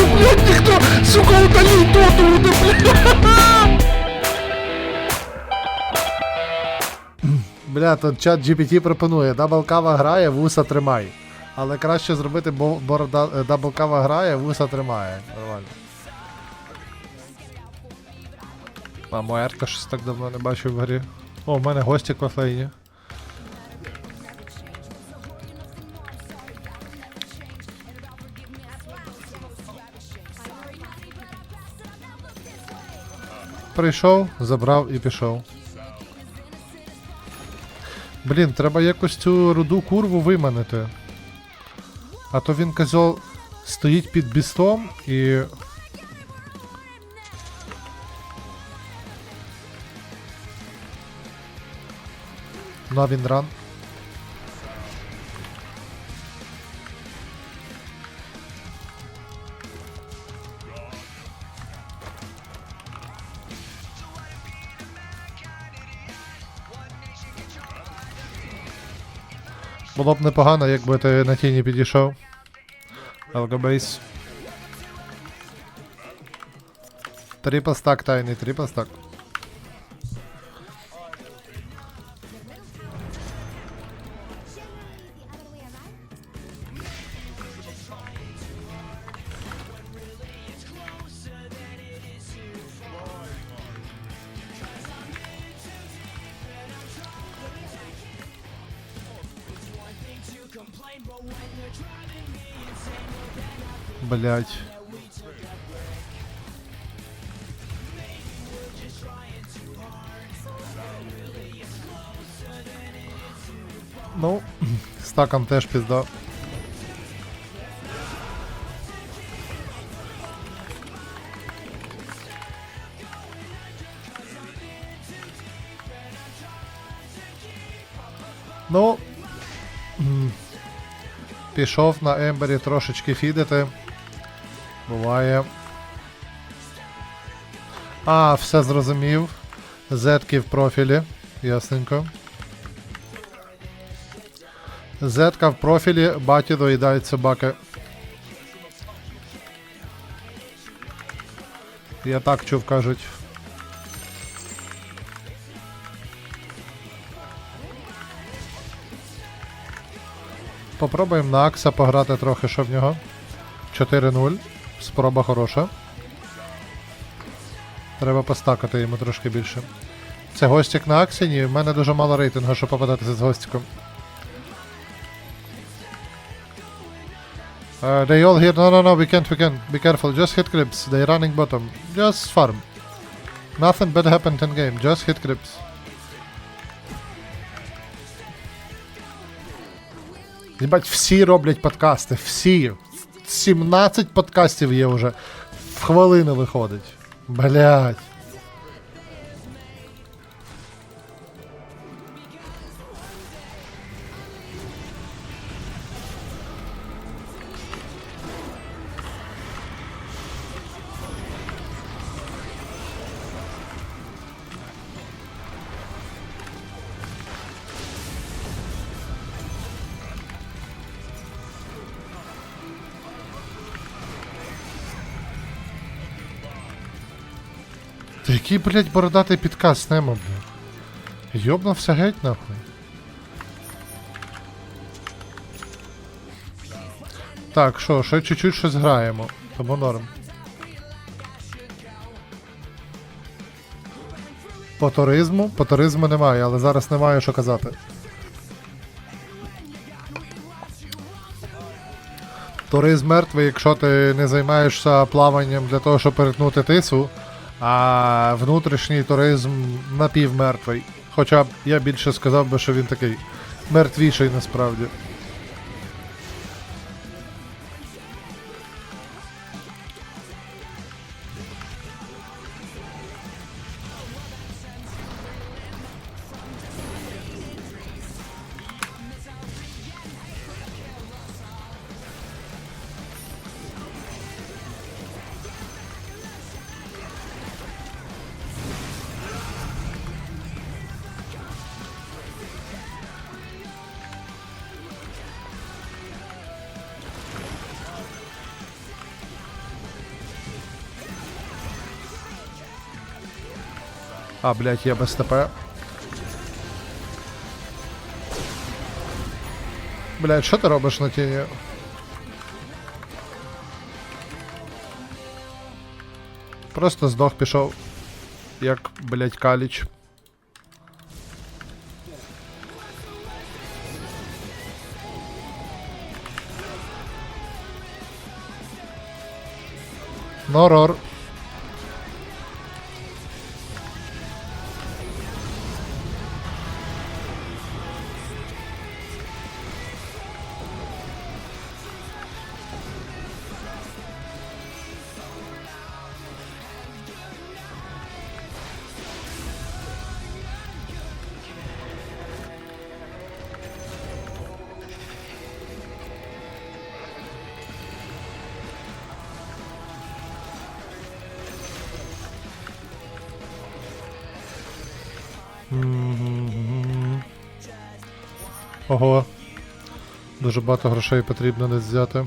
бачу, блядь, ніхто, сука, удалив доту, уде, блядь. Бля, тут чат GPT пропонує, даблкава грає, вуса тримай. Але краще зробити бо- борода, даблкава грає, вуса тримає. Нормально. А моя Ерка щось так давно не бачив в грі. О, в мене гості в кофейні. Прийшов, забрав і пішов. Блін, треба якось цю руду курву виманити. А то він козьол стоїть під бістом і. Він ран. Було б непогано, якби ти на тіні підійшов. Алгобейс. Трипл стак тайний, трипл Блять. Ну, стаком теж пізда. Ну, пішов на Ембері трошечки фідити. Буває. А, все зрозумів. Зетки в профілі. Ясненько. Зетка в профілі, баті доїдають собаки. Я так чув, кажуть. Попробуємо на Акса пограти трохи, що в нього. 4-0. Спроба хороша. Треба постакати йому трошки більше. Це гостік на Аксіні. В мене дуже мало рейтингу, щоб попадатися з гостіком. Uh, they all here. No, no, no. We can't. We can't. Be careful. Just hit creeps. They running bottom. Just farm. Nothing bad happened in game. Just hit creeps. Єбать, всі роблять подкасти. Всі. 17 подкастів є вже. В хвилину виходить. Блять. Та який, блять, бородатий підкаст нема, блядь. Йобнувся геть нахуй. Так, що, ще чуть-чуть щось граємо. Тому норм. По туризму? По туризму немає, але зараз немає що казати. Туризм мертвий, якщо ти не займаєшся плаванням для того, щоб перетнути тису, а внутрішній туризм напівмертвий. Хоча б я більше сказав би, що він такий мертвіший насправді. А, блядь, я без ТП. Блядь, що ти робиш на тіні? Просто здох пішов. Як, блядь, каліч. Норор. Ого. Дуже багато грошей потрібно десь взяти.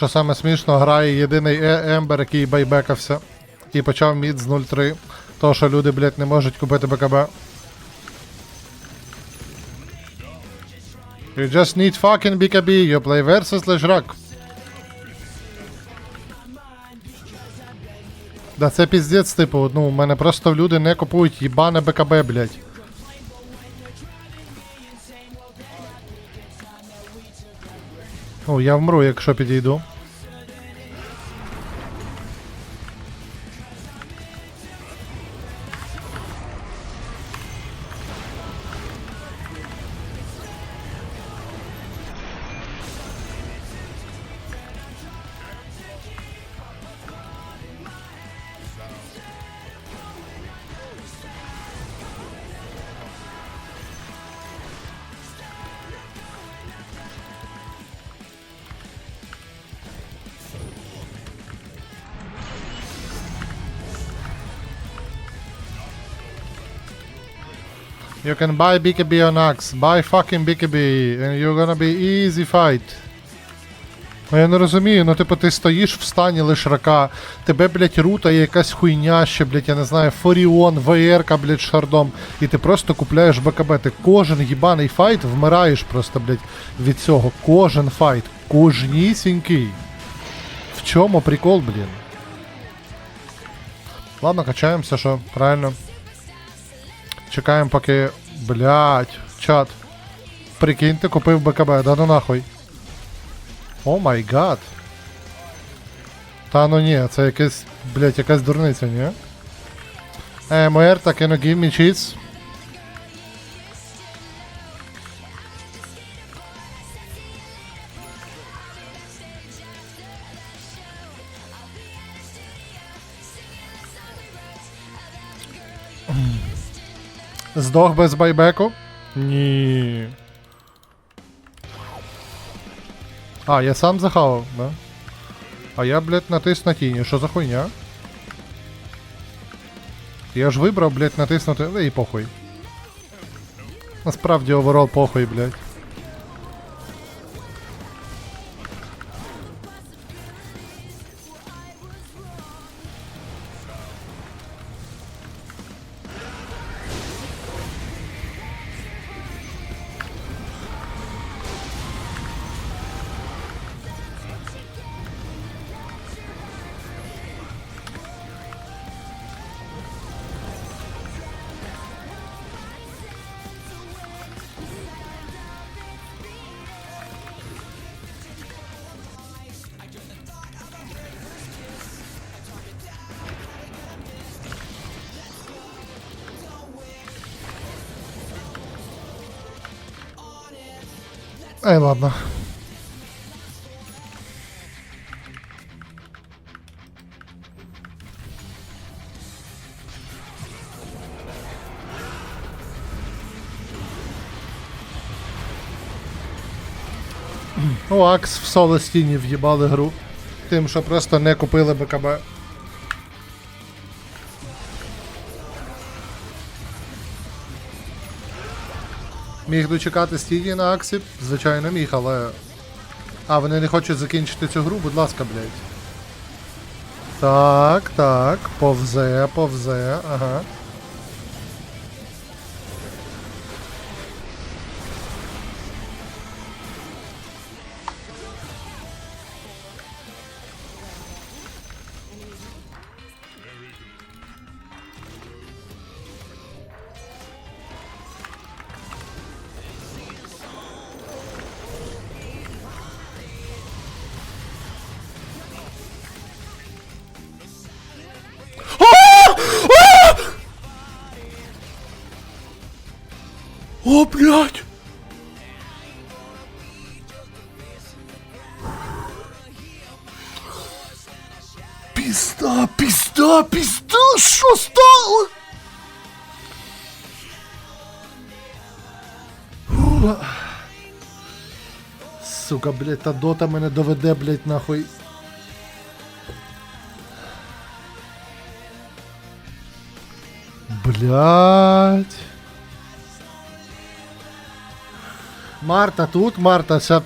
Що саме смішно, грає єдиний е- Ембер, який байбекався і почав мід з 0-3. Того, що люди, блядь, не можуть купити БКБ. You just need fucking BKB, you play versus Lejrak. Да це піздець, типу, ну, у мене просто люди не купують їбане БКБ, блядь. Ну, я вмру, якщо підійду. You can buy BKB on Axe. Buy fucking BKB and you're gonna be easy fight. Ну я не розумію, ну типу ти стоїш в стані лишрака, тебе, блядь, рутає якась хуйня ще, блядь, я не знаю, Форіон, ВРК, блядь, шардом, і ти просто купляєш БКБ. Ти кожен їбаний файт вмираєш просто, блядь, від цього. Кожен файт. Кожнісінький. В чому прикол, блін? Ладно, качаємося, що, правильно. Чекаємо, поки. Блять, чат. Прикинь, ти купив БКБ, да ну нахуй. О май гад. Та ну ні, це якесь, блять, якась дурниця, ні? Е, так і ну give me? Здох без байбеку? Ні. А, я сам захавав, да? А я, блядь, натис на тіні. Що за хуйня? Я ж вибрав, блядь, натиснути. Да і похуй. Насправді оверол похуй, блядь. Ай, ладно. Ну, Акс в соло стіні в'їбали гру, тим, що просто не купили БКБ. Міг дочекати стіні на Аксі? Звичайно, міг, але. А, вони не хочуть закінчити цю гру, будь ласка, блядь. Так, так, повзе, повзе, ага. О, блядь! Пізда, пізда, пізда, що стало? Сука, блядь, та дота мене доведе, блядь, нахуй. Блядь. Марта тут, Марта, ця,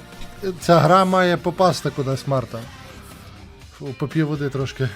ця гра має попасти кудись, Марта. Попів води трошки.